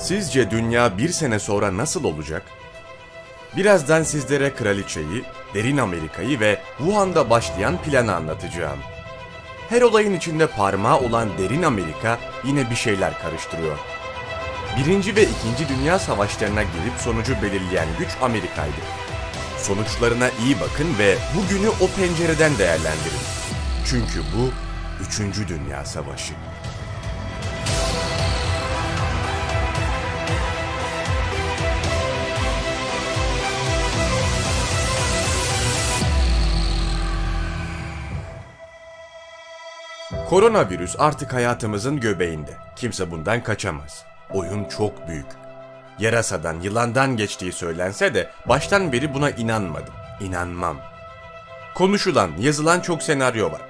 Sizce dünya bir sene sonra nasıl olacak? Birazdan sizlere kraliçeyi, derin Amerika'yı ve Wuhan'da başlayan planı anlatacağım. Her olayın içinde parmağı olan derin Amerika yine bir şeyler karıştırıyor. Birinci ve ikinci Dünya Savaşlarına girip sonucu belirleyen güç Amerika'ydı. Sonuçlarına iyi bakın ve bugünü o pencereden değerlendirin. Çünkü bu Üçüncü Dünya Savaşı. Koronavirüs artık hayatımızın göbeğinde. Kimse bundan kaçamaz. Oyun çok büyük. Yarasadan, yılandan geçtiği söylense de baştan beri buna inanmadım. İnanmam. Konuşulan, yazılan çok senaryo var.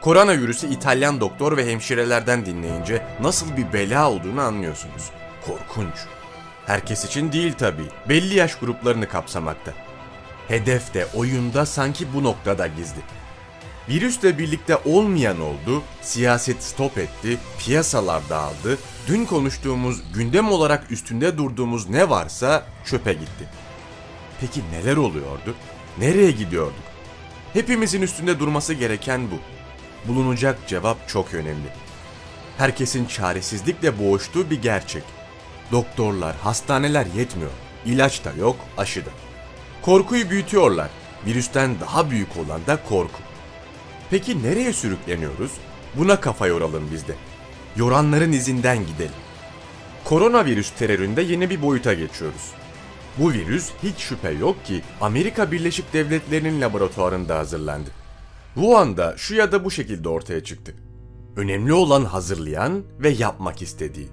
Koronavirüsü İtalyan doktor ve hemşirelerden dinleyince nasıl bir bela olduğunu anlıyorsunuz. Korkunç. Herkes için değil tabii. Belli yaş gruplarını kapsamakta. Hedef de oyunda sanki bu noktada gizli. Virüsle birlikte olmayan oldu, siyaset stop etti, piyasalar dağıldı, dün konuştuğumuz, gündem olarak üstünde durduğumuz ne varsa çöpe gitti. Peki neler oluyordu? Nereye gidiyorduk? Hepimizin üstünde durması gereken bu. Bulunacak cevap çok önemli. Herkesin çaresizlikle boğuştuğu bir gerçek. Doktorlar, hastaneler yetmiyor. İlaç da yok, aşı da. Korkuyu büyütüyorlar. Virüsten daha büyük olan da korku. Peki nereye sürükleniyoruz? Buna kafa yoralım biz de. Yoranların izinden gidelim. Koronavirüs teröründe yeni bir boyuta geçiyoruz. Bu virüs hiç şüphe yok ki Amerika Birleşik Devletleri'nin laboratuvarında hazırlandı. Bu anda şu ya da bu şekilde ortaya çıktı. Önemli olan hazırlayan ve yapmak istediği.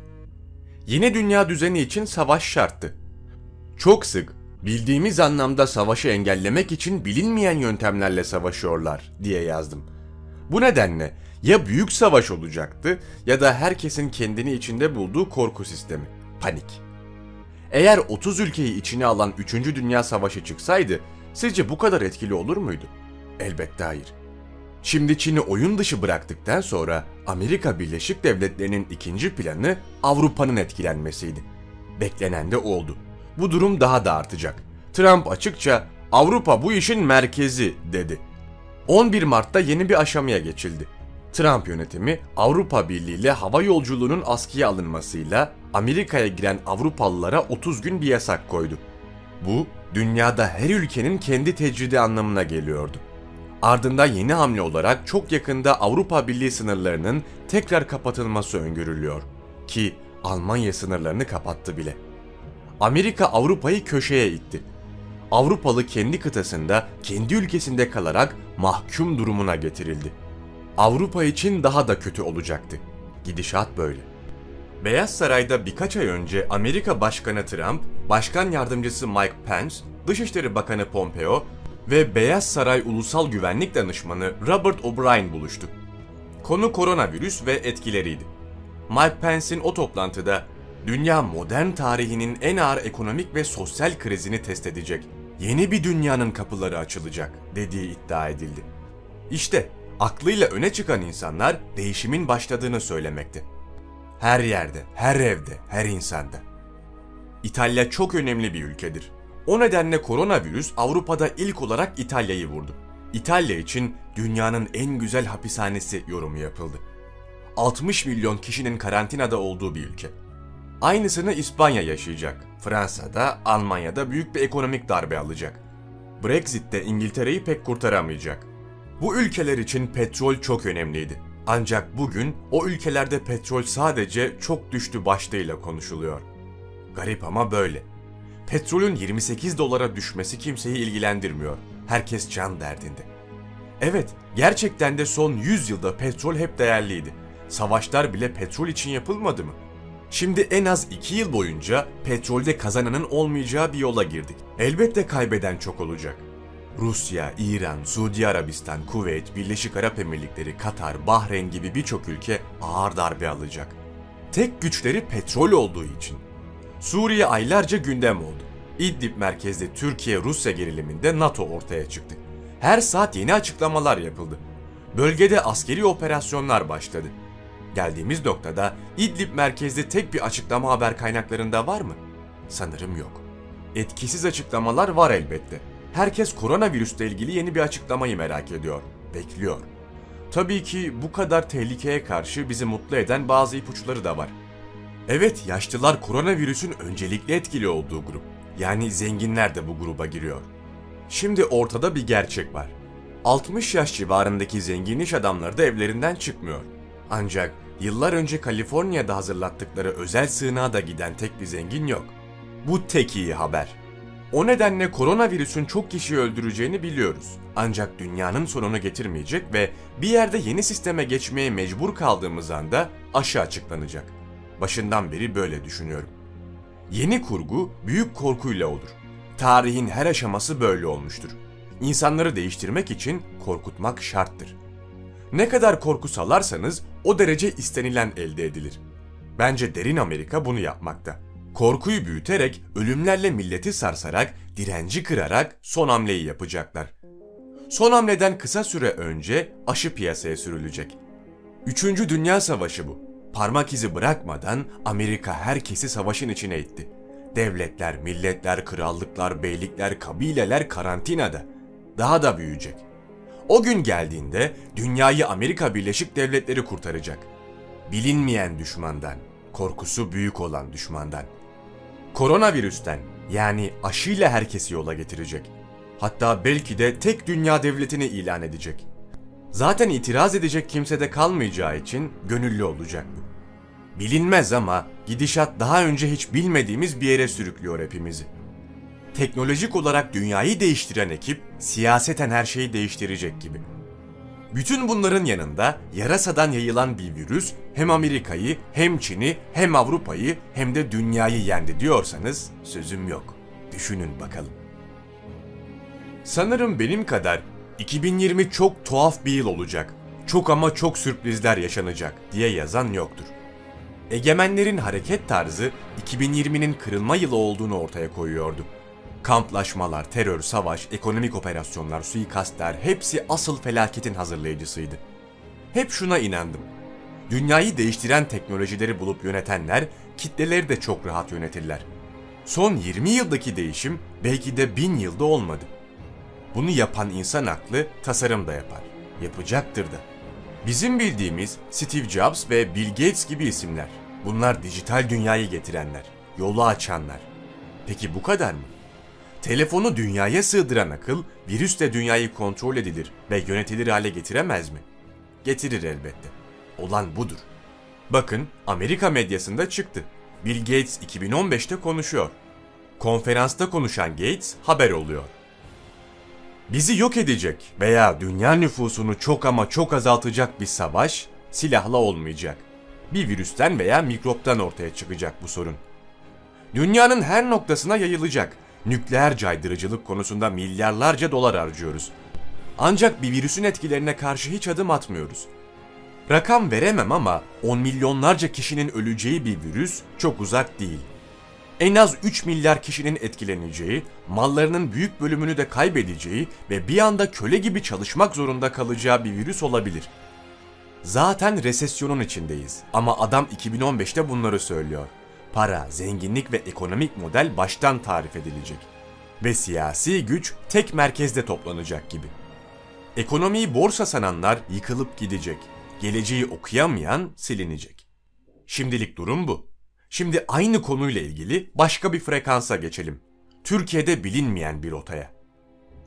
Yeni dünya düzeni için savaş şarttı. Çok sık bildiğimiz anlamda savaşı engellemek için bilinmeyen yöntemlerle savaşıyorlar diye yazdım. Bu nedenle ya büyük savaş olacaktı ya da herkesin kendini içinde bulduğu korku sistemi, panik. Eğer 30 ülkeyi içine alan 3. Dünya Savaşı çıksaydı sizce bu kadar etkili olur muydu? Elbette hayır. Şimdi Çin'i oyun dışı bıraktıktan sonra Amerika Birleşik Devletleri'nin ikinci planı Avrupa'nın etkilenmesiydi. Beklenen de oldu. Bu durum daha da artacak. Trump açıkça Avrupa bu işin merkezi dedi. 11 Mart'ta yeni bir aşamaya geçildi. Trump yönetimi Avrupa Birliği ile hava yolculuğunun askıya alınmasıyla Amerika'ya giren Avrupalılara 30 gün bir yasak koydu. Bu dünyada her ülkenin kendi tecridi anlamına geliyordu. Ardından yeni hamle olarak çok yakında Avrupa Birliği sınırlarının tekrar kapatılması öngörülüyor ki Almanya sınırlarını kapattı bile. Amerika Avrupa'yı köşeye itti. Avrupalı kendi kıtasında, kendi ülkesinde kalarak mahkum durumuna getirildi. Avrupa için daha da kötü olacaktı. Gidişat böyle. Beyaz Saray'da birkaç ay önce Amerika Başkanı Trump, Başkan Yardımcısı Mike Pence, Dışişleri Bakanı Pompeo ve Beyaz Saray Ulusal Güvenlik Danışmanı Robert O'Brien buluştu. Konu koronavirüs ve etkileriydi. Mike Pence'in o toplantıda dünya modern tarihinin en ağır ekonomik ve sosyal krizini test edecek. Yeni bir dünyanın kapıları açılacak dediği iddia edildi. İşte aklıyla öne çıkan insanlar değişimin başladığını söylemekte. Her yerde, her evde, her insanda. İtalya çok önemli bir ülkedir. O nedenle koronavirüs Avrupa'da ilk olarak İtalya'yı vurdu. İtalya için dünyanın en güzel hapishanesi yorumu yapıldı. 60 milyon kişinin karantinada olduğu bir ülke. Aynısını İspanya yaşayacak. Fransa'da, Almanya'da büyük bir ekonomik darbe alacak. Brexit de İngiltere'yi pek kurtaramayacak. Bu ülkeler için petrol çok önemliydi. Ancak bugün o ülkelerde petrol sadece çok düştü başlığıyla konuşuluyor. Garip ama böyle. Petrolün 28 dolara düşmesi kimseyi ilgilendirmiyor. Herkes can derdinde. Evet, gerçekten de son 100 yılda petrol hep değerliydi. Savaşlar bile petrol için yapılmadı mı? Şimdi en az 2 yıl boyunca petrolde kazananın olmayacağı bir yola girdik. Elbette kaybeden çok olacak. Rusya, İran, Suudi Arabistan, Kuveyt, Birleşik Arap Emirlikleri, Katar, Bahreyn gibi birçok ülke ağır darbe alacak. Tek güçleri petrol olduğu için. Suriye aylarca gündem oldu. İdlib merkezli Türkiye-Rusya geriliminde NATO ortaya çıktı. Her saat yeni açıklamalar yapıldı. Bölgede askeri operasyonlar başladı. Geldiğimiz noktada İdlib merkezli tek bir açıklama haber kaynaklarında var mı? Sanırım yok. Etkisiz açıklamalar var elbette. Herkes koronavirüsle ilgili yeni bir açıklamayı merak ediyor, bekliyor. Tabii ki bu kadar tehlikeye karşı bizi mutlu eden bazı ipuçları da var. Evet, yaşlılar koronavirüsün öncelikli etkili olduğu grup. Yani zenginler de bu gruba giriyor. Şimdi ortada bir gerçek var. 60 yaş civarındaki zengin iş adamları da evlerinden çıkmıyor. Ancak yıllar önce Kaliforniya'da hazırlattıkları özel sığınağa da giden tek bir zengin yok. Bu tek iyi haber. O nedenle koronavirüsün çok kişiyi öldüreceğini biliyoruz. Ancak dünyanın sonunu getirmeyecek ve bir yerde yeni sisteme geçmeye mecbur kaldığımız anda aşı açıklanacak. Başından beri böyle düşünüyorum. Yeni kurgu büyük korkuyla olur. Tarihin her aşaması böyle olmuştur. İnsanları değiştirmek için korkutmak şarttır. Ne kadar korku salarsanız o derece istenilen elde edilir. Bence derin Amerika bunu yapmakta. Korkuyu büyüterek, ölümlerle milleti sarsarak, direnci kırarak son hamleyi yapacaklar. Son hamleden kısa süre önce aşı piyasaya sürülecek. Üçüncü Dünya Savaşı bu. Parmak izi bırakmadan Amerika herkesi savaşın içine itti. Devletler, milletler, krallıklar, beylikler, kabileler karantinada. Daha da büyüyecek. O gün geldiğinde dünyayı Amerika Birleşik Devletleri kurtaracak. Bilinmeyen düşmandan, korkusu büyük olan düşmandan. Koronavirüsten yani aşıyla herkesi yola getirecek. Hatta belki de tek dünya devletini ilan edecek. Zaten itiraz edecek kimse de kalmayacağı için gönüllü olacak bu. Bilinmez ama gidişat daha önce hiç bilmediğimiz bir yere sürüklüyor hepimizi. Teknolojik olarak dünyayı değiştiren ekip siyaseten her şeyi değiştirecek gibi. Bütün bunların yanında yarasadan yayılan bir virüs hem Amerika'yı hem Çin'i hem Avrupa'yı hem de dünyayı yendi diyorsanız sözüm yok. Düşünün bakalım. Sanırım benim kadar 2020 çok tuhaf bir yıl olacak. Çok ama çok sürprizler yaşanacak diye yazan yoktur. Egemenlerin hareket tarzı 2020'nin kırılma yılı olduğunu ortaya koyuyordu. Kamplaşmalar, terör, savaş, ekonomik operasyonlar, suikastler hepsi asıl felaketin hazırlayıcısıydı. Hep şuna inandım. Dünyayı değiştiren teknolojileri bulup yönetenler kitleleri de çok rahat yönetirler. Son 20 yıldaki değişim belki de 1000 yılda olmadı. Bunu yapan insan aklı tasarım da yapar. Yapacaktır da. Bizim bildiğimiz Steve Jobs ve Bill Gates gibi isimler. Bunlar dijital dünyayı getirenler, yolu açanlar. Peki bu kadar mı? Telefonu dünyaya sığdıran akıl, virüsle dünyayı kontrol edilir ve yönetilir hale getiremez mi? Getirir elbette. Olan budur. Bakın Amerika medyasında çıktı. Bill Gates 2015'te konuşuyor. Konferansta konuşan Gates haber oluyor. Bizi yok edecek veya dünya nüfusunu çok ama çok azaltacak bir savaş silahla olmayacak. Bir virüsten veya mikroptan ortaya çıkacak bu sorun. Dünyanın her noktasına yayılacak. Nükleer caydırıcılık konusunda milyarlarca dolar harcıyoruz. Ancak bir virüsün etkilerine karşı hiç adım atmıyoruz. Rakam veremem ama 10 milyonlarca kişinin öleceği bir virüs çok uzak değil. En az 3 milyar kişinin etkileneceği, mallarının büyük bölümünü de kaybedeceği ve bir anda köle gibi çalışmak zorunda kalacağı bir virüs olabilir. Zaten resesyonun içindeyiz ama adam 2015'te bunları söylüyor. Para, zenginlik ve ekonomik model baştan tarif edilecek. Ve siyasi güç tek merkezde toplanacak gibi. Ekonomiyi borsa sananlar yıkılıp gidecek. Geleceği okuyamayan silinecek. Şimdilik durum bu. Şimdi aynı konuyla ilgili başka bir frekansa geçelim. Türkiye'de bilinmeyen bir rotaya.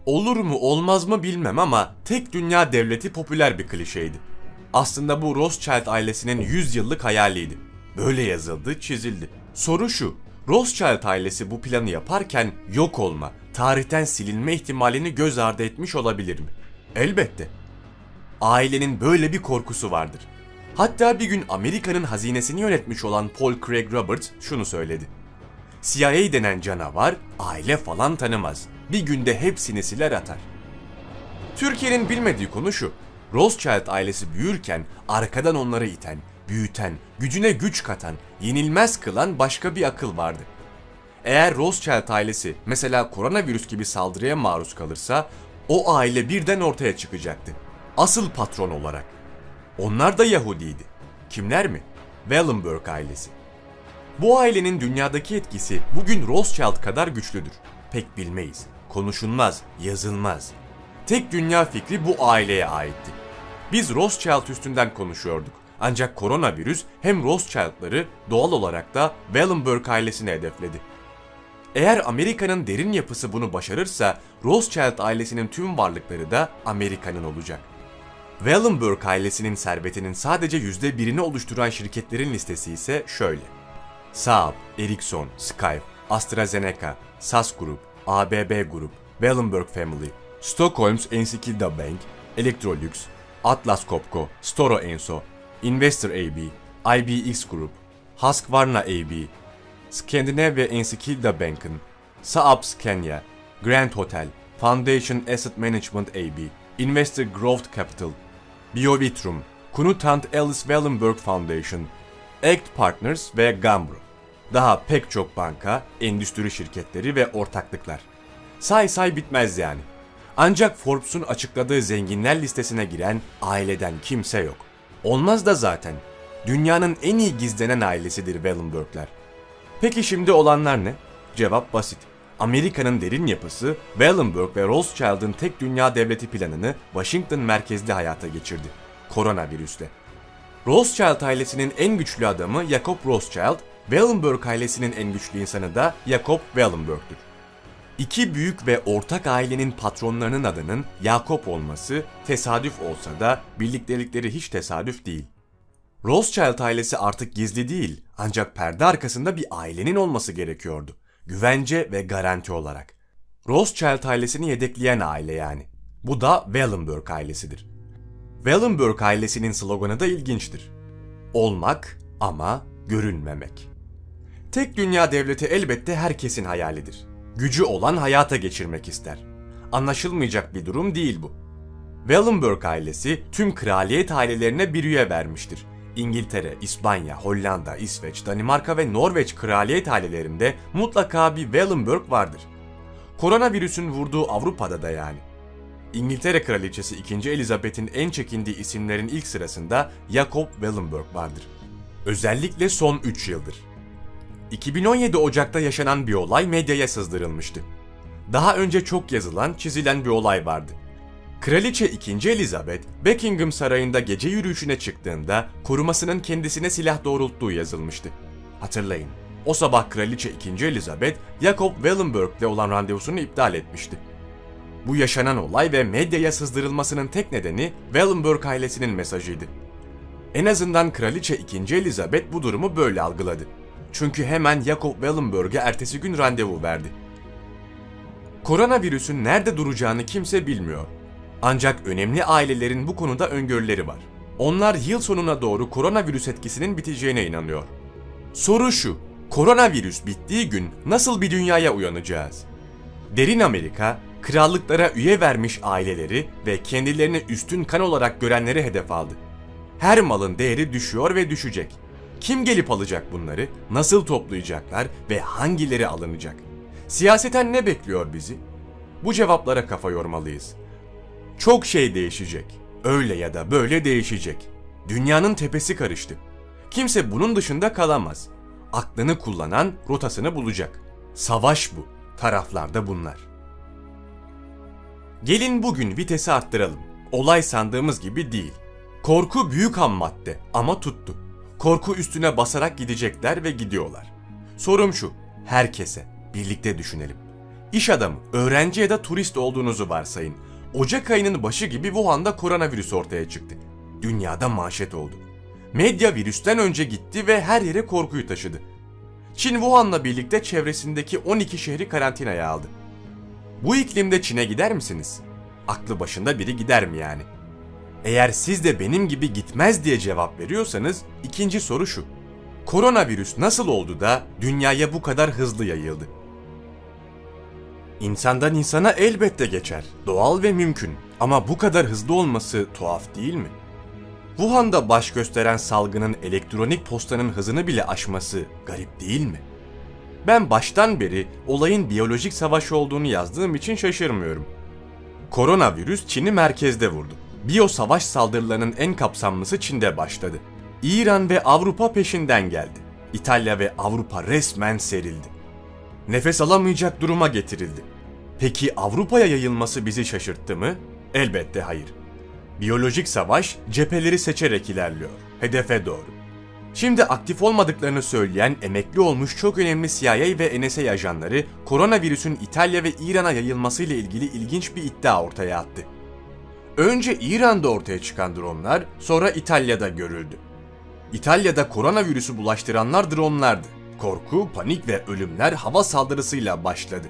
Olur mu olmaz mı bilmem ama tek dünya devleti popüler bir klişeydi. Aslında bu Rothschild ailesinin 100 yıllık hayaliydi. Böyle yazıldı, çizildi. Soru şu, Rothschild ailesi bu planı yaparken yok olma, tarihten silinme ihtimalini göz ardı etmiş olabilir mi? Elbette. Ailenin böyle bir korkusu vardır. Hatta bir gün Amerika'nın hazinesini yönetmiş olan Paul Craig Roberts şunu söyledi. CIA denen canavar aile falan tanımaz. Bir günde hepsini siler atar. Türkiye'nin bilmediği konu şu. Rothschild ailesi büyürken arkadan onları iten, büyüten, gücüne güç katan, yenilmez kılan başka bir akıl vardı. Eğer Rothschild ailesi mesela koronavirüs gibi saldırıya maruz kalırsa o aile birden ortaya çıkacaktı. Asıl patron olarak. Onlar da Yahudiydi. Kimler mi? Wallenberg ailesi. Bu ailenin dünyadaki etkisi bugün Rothschild kadar güçlüdür. Pek bilmeyiz, konuşulmaz, yazılmaz. Tek dünya fikri bu aileye aitti. Biz Rothschild üstünden konuşuyorduk. Ancak koronavirüs hem Rothschild'ları doğal olarak da Wallenberg ailesini hedefledi. Eğer Amerika'nın derin yapısı bunu başarırsa Rothschild ailesinin tüm varlıkları da Amerika'nın olacak. Wallenberg ailesinin servetinin sadece %1'ini oluşturan şirketlerin listesi ise şöyle. Saab, Ericsson, Skype, AstraZeneca, SAS Group, ABB Group, Wallenberg Family, Stockholms Enskilda Bank, Electrolux, Atlas Copco, Storo Enso, Investor AB, IBX Group, Husqvarna AB, Scandinavia Enskilda Banken, Saab Scania, Grand Hotel, Foundation Asset Management AB, Investor Growth Capital, Biovitrum, Kunutant Ellis Wallenberg Foundation, Act Partners ve Gambro. Daha pek çok banka, endüstri şirketleri ve ortaklıklar. Say say bitmez yani. Ancak Forbes'un açıkladığı zenginler listesine giren aileden kimse yok. Olmaz da zaten. Dünyanın en iyi gizlenen ailesidir Wallenberg'ler. Peki şimdi olanlar ne? Cevap basit. Amerika'nın derin yapısı Wallenberg ve Rothschild'ın tek dünya devleti planını Washington merkezli hayata geçirdi. Koronavirüsle. Rothschild ailesinin en güçlü adamı Jacob Rothschild, Wallenberg ailesinin en güçlü insanı da Jacob Wallenberg'tür. İki büyük ve ortak ailenin patronlarının adının Jacob olması tesadüf olsa da birliktelikleri hiç tesadüf değil. Rothschild ailesi artık gizli değil ancak perde arkasında bir ailenin olması gerekiyordu. Güvence ve garanti olarak. Rothschild ailesini yedekleyen aile yani. Bu da Wallenberg ailesidir. Wallenberg ailesinin sloganı da ilginçtir. Olmak ama görünmemek. Tek dünya devleti elbette herkesin hayalidir. Gücü olan hayata geçirmek ister. Anlaşılmayacak bir durum değil bu. Wallenberg ailesi tüm kraliyet ailelerine bir üye vermiştir. İngiltere, İspanya, Hollanda, İsveç, Danimarka ve Norveç kraliyet ailelerinde mutlaka bir Wallenberg vardır. Koronavirüsün vurduğu Avrupa'da da yani. İngiltere Kraliçesi 2. Elizabeth'in en çekindiği isimlerin ilk sırasında Jacob Wallenberg vardır. Özellikle son 3 yıldır. 2017 Ocak'ta yaşanan bir olay medyaya sızdırılmıştı. Daha önce çok yazılan, çizilen bir olay vardı. Kraliçe 2. Elizabeth, Buckingham Sarayı'nda gece yürüyüşüne çıktığında korumasının kendisine silah doğrulttuğu yazılmıştı. Hatırlayın, o sabah Kraliçe 2. Elizabeth, Jacob Wallenberg'le olan randevusunu iptal etmişti. Bu yaşanan olay ve medyaya sızdırılmasının tek nedeni Wallenberg ailesinin mesajıydı. En azından Kraliçe 2. Elizabeth bu durumu böyle algıladı. Çünkü hemen Jacob Wallenberg'e ertesi gün randevu verdi. Koronavirüsün nerede duracağını kimse bilmiyor. Ancak önemli ailelerin bu konuda öngörüleri var. Onlar yıl sonuna doğru koronavirüs etkisinin biteceğine inanıyor. Soru şu, koronavirüs bittiği gün nasıl bir dünyaya uyanacağız? Derin Amerika, krallıklara üye vermiş aileleri ve kendilerini üstün kan olarak görenleri hedef aldı. Her malın değeri düşüyor ve düşecek. Kim gelip alacak bunları, nasıl toplayacaklar ve hangileri alınacak? Siyaseten ne bekliyor bizi? Bu cevaplara kafa yormalıyız. Çok şey değişecek. Öyle ya da böyle değişecek. Dünyanın tepesi karıştı. Kimse bunun dışında kalamaz. Aklını kullanan rotasını bulacak. Savaş bu. Taraflar da bunlar. Gelin bugün vitesi arttıralım. Olay sandığımız gibi değil. Korku büyük ham madde ama tuttu. Korku üstüne basarak gidecekler ve gidiyorlar. Sorum şu, herkese birlikte düşünelim. İş adamı, öğrenci ya da turist olduğunuzu varsayın. Ocak ayının başı gibi Wuhan'da koronavirüs ortaya çıktı. Dünyada manşet oldu. Medya virüsten önce gitti ve her yere korkuyu taşıdı. Çin Wuhan'la birlikte çevresindeki 12 şehri karantinaya aldı. Bu iklimde Çin'e gider misiniz? Aklı başında biri gider mi yani? Eğer siz de benim gibi gitmez diye cevap veriyorsanız ikinci soru şu. Koronavirüs nasıl oldu da dünyaya bu kadar hızlı yayıldı? İnsandan insana elbette geçer. Doğal ve mümkün. Ama bu kadar hızlı olması tuhaf değil mi? Wuhan'da baş gösteren salgının elektronik postanın hızını bile aşması garip değil mi? Ben baştan beri olayın biyolojik savaş olduğunu yazdığım için şaşırmıyorum. Koronavirüs Çin'i merkezde vurdu. Biyo savaş saldırılarının en kapsamlısı Çin'de başladı. İran ve Avrupa peşinden geldi. İtalya ve Avrupa resmen serildi. Nefes alamayacak duruma getirildi. Peki Avrupa'ya yayılması bizi şaşırttı mı? Elbette hayır. Biyolojik savaş cepheleri seçerek ilerliyor. Hedefe doğru. Şimdi aktif olmadıklarını söyleyen emekli olmuş çok önemli CIA ve NSA ajanları koronavirüsün İtalya ve İran'a yayılmasıyla ilgili ilginç bir iddia ortaya attı. Önce İran'da ortaya çıkan dronlar sonra İtalya'da görüldü. İtalya'da koronavirüsü bulaştıranlar dronlardı. Korku, panik ve ölümler hava saldırısıyla başladı.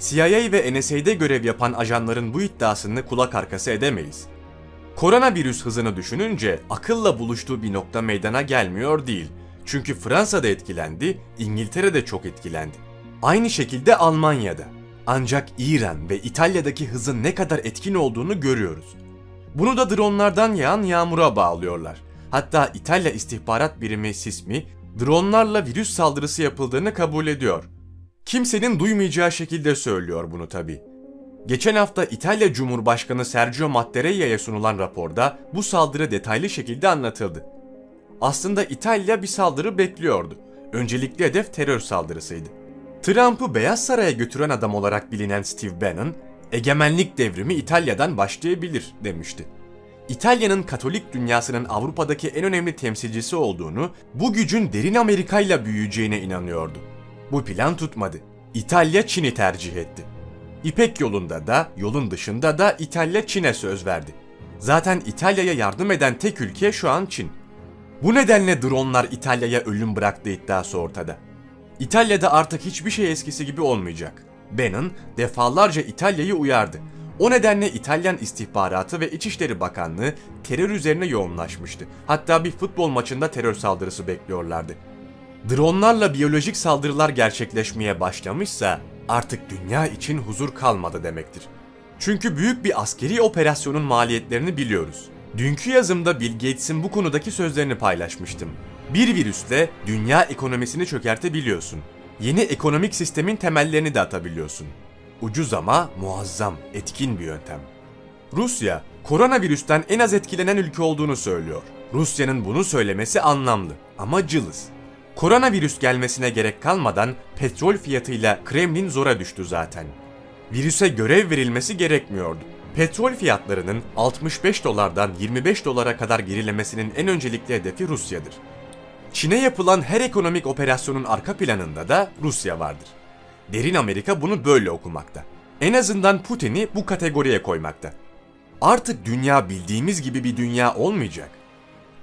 CIA ve NSA'de görev yapan ajanların bu iddiasını kulak arkası edemeyiz. Koronavirüs hızını düşününce akılla buluştuğu bir nokta meydana gelmiyor değil. Çünkü Fransa'da etkilendi, İngiltere'de çok etkilendi. Aynı şekilde Almanya'da. Ancak İran ve İtalya'daki hızın ne kadar etkin olduğunu görüyoruz. Bunu da dronlardan yağan yağmura bağlıyorlar. Hatta İtalya istihbarat birimi SISMI, dronlarla virüs saldırısı yapıldığını kabul ediyor. Kimsenin duymayacağı şekilde söylüyor bunu tabi. Geçen hafta İtalya Cumhurbaşkanı Sergio Mattarella'ya sunulan raporda bu saldırı detaylı şekilde anlatıldı. Aslında İtalya bir saldırı bekliyordu. Öncelikli hedef terör saldırısıydı. Trump'ı Beyaz Saray'a götüren adam olarak bilinen Steve Bannon, egemenlik devrimi İtalya'dan başlayabilir demişti. İtalya'nın Katolik dünyasının Avrupa'daki en önemli temsilcisi olduğunu, bu gücün derin Amerika ile büyüyeceğine inanıyordu. Bu plan tutmadı. İtalya Çin'i tercih etti. İpek yolunda da, yolun dışında da İtalya Çin'e söz verdi. Zaten İtalya'ya yardım eden tek ülke şu an Çin. Bu nedenle dronlar İtalya'ya ölüm bıraktı iddiası ortada. İtalya'da artık hiçbir şey eskisi gibi olmayacak. Bannon defalarca İtalya'yı uyardı. O nedenle İtalyan İstihbaratı ve İçişleri Bakanlığı terör üzerine yoğunlaşmıştı. Hatta bir futbol maçında terör saldırısı bekliyorlardı. Dronlarla biyolojik saldırılar gerçekleşmeye başlamışsa artık dünya için huzur kalmadı demektir. Çünkü büyük bir askeri operasyonun maliyetlerini biliyoruz. Dünkü yazımda Bill Gates'in bu konudaki sözlerini paylaşmıştım. Bir virüsle dünya ekonomisini çökertebiliyorsun. Yeni ekonomik sistemin temellerini de atabiliyorsun. Ucuz ama muazzam, etkin bir yöntem. Rusya, koronavirüsten en az etkilenen ülke olduğunu söylüyor. Rusya'nın bunu söylemesi anlamlı ama cılız. Koronavirüs gelmesine gerek kalmadan petrol fiyatıyla Kremlin zora düştü zaten. Virüse görev verilmesi gerekmiyordu. Petrol fiyatlarının 65 dolardan 25 dolara kadar gerilemesinin en öncelikli hedefi Rusya'dır. Çin'e yapılan her ekonomik operasyonun arka planında da Rusya vardır. Derin Amerika bunu böyle okumakta. En azından Putin'i bu kategoriye koymakta. Artık dünya bildiğimiz gibi bir dünya olmayacak.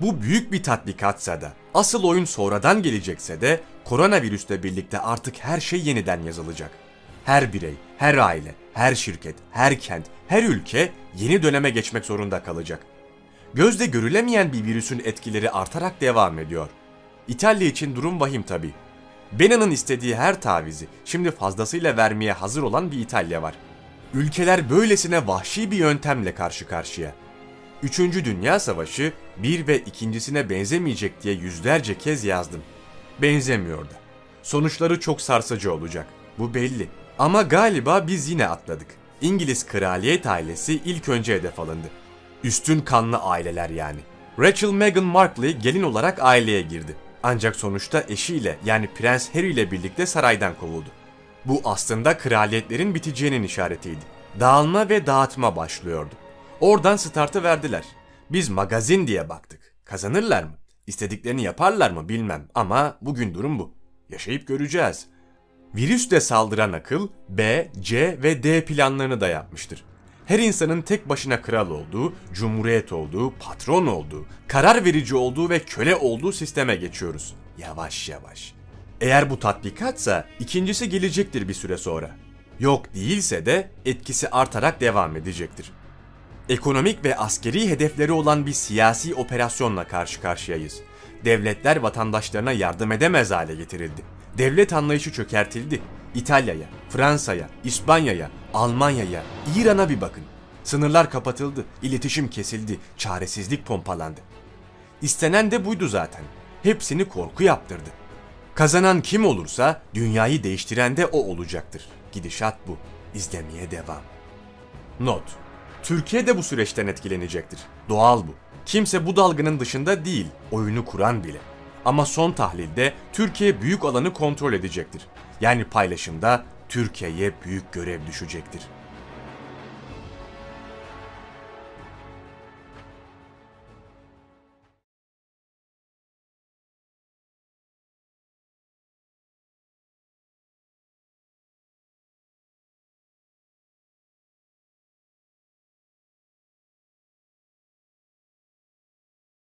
Bu büyük bir tatbikatsa da, asıl oyun sonradan gelecekse de koronavirüsle birlikte artık her şey yeniden yazılacak. Her birey, her aile, her şirket, her kent, her ülke yeni döneme geçmek zorunda kalacak. Gözde görülemeyen bir virüsün etkileri artarak devam ediyor. İtalya için durum vahim tabi. Bannon'ın istediği her tavizi şimdi fazlasıyla vermeye hazır olan bir İtalya var. Ülkeler böylesine vahşi bir yöntemle karşı karşıya. Üçüncü Dünya Savaşı bir ve ikincisine benzemeyecek diye yüzlerce kez yazdım. Benzemiyor da. Sonuçları çok sarsıcı olacak. Bu belli. Ama galiba biz yine atladık. İngiliz kraliyet ailesi ilk önce hedef alındı. Üstün kanlı aileler yani. Rachel Meghan Markle gelin olarak aileye girdi. Ancak sonuçta eşiyle yani Prens Harry ile birlikte saraydan kovuldu. Bu aslında kraliyetlerin biteceğinin işaretiydi. Dağılma ve dağıtma başlıyordu. Oradan startı verdiler. Biz magazin diye baktık. Kazanırlar mı? İstediklerini yaparlar mı bilmem ama bugün durum bu. Yaşayıp göreceğiz. Virüsle saldıran akıl B, C ve D planlarını da yapmıştır. Her insanın tek başına kral olduğu, cumhuriyet olduğu, patron olduğu, karar verici olduğu ve köle olduğu sisteme geçiyoruz. Yavaş yavaş. Eğer bu tatbikatsa ikincisi gelecektir bir süre sonra. Yok değilse de etkisi artarak devam edecektir ekonomik ve askeri hedefleri olan bir siyasi operasyonla karşı karşıyayız. Devletler vatandaşlarına yardım edemez hale getirildi. Devlet anlayışı çökertildi. İtalya'ya, Fransa'ya, İspanya'ya, Almanya'ya, İran'a bir bakın. Sınırlar kapatıldı, iletişim kesildi, çaresizlik pompalandı. İstenen de buydu zaten. Hepsini korku yaptırdı. Kazanan kim olursa dünyayı değiştiren de o olacaktır. Gidişat bu. İzlemeye devam. Not Türkiye de bu süreçten etkilenecektir. Doğal bu. Kimse bu dalganın dışında değil, oyunu kuran bile. Ama son tahlilde Türkiye büyük alanı kontrol edecektir. Yani paylaşımda Türkiye'ye büyük görev düşecektir.